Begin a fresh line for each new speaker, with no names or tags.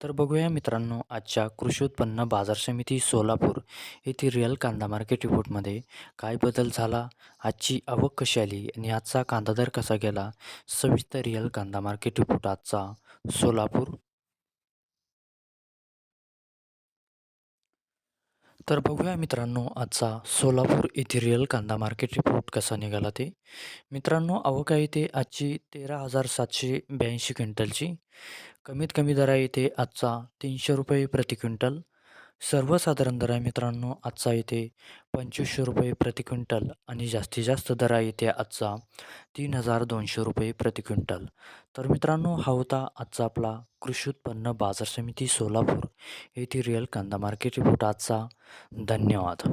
तर बघूया मित्रांनो आजच्या कृषी उत्पन्न बाजार समिती सोलापूर येथे रिअल कांदा मार्केट रिपोर्टमध्ये काय बदल झाला आजची आवक कशी आली आणि आजचा कांदा दर कसा गेला सविस्तर रिअल कांदा मार्केट रिपोर्ट आजचा सोलापूर. तर बघूया मित्रांनो आजचा सोलापूर येथे रिअल कांदा मार्केट रिपोर्ट कसा निघाला ते. मित्रांनो आवक आहे ते आजची तेरा हजार सातशे ब्याऐंशी क्विंटलची. कमीत कमी दर आहे इथे आजचा तीनशे रुपये प्रति क्विंटल. सर्वसाधारण दर आहे मित्रांनो आजचा इथे पंचवीसशे रुपये प्रति क्विंटल आणि जास्तीत जास्त दर आहे इथे आजचा तीन हजार दोनशे रुपये प्रति क्विंटल. तर मित्रांनो हा होता आजचा आपला कृषी उत्पन्न बाजार समिती सोलापूर येथे रिअल कांदा मार्केट रिपोर्ट आजचा. धन्यवाद.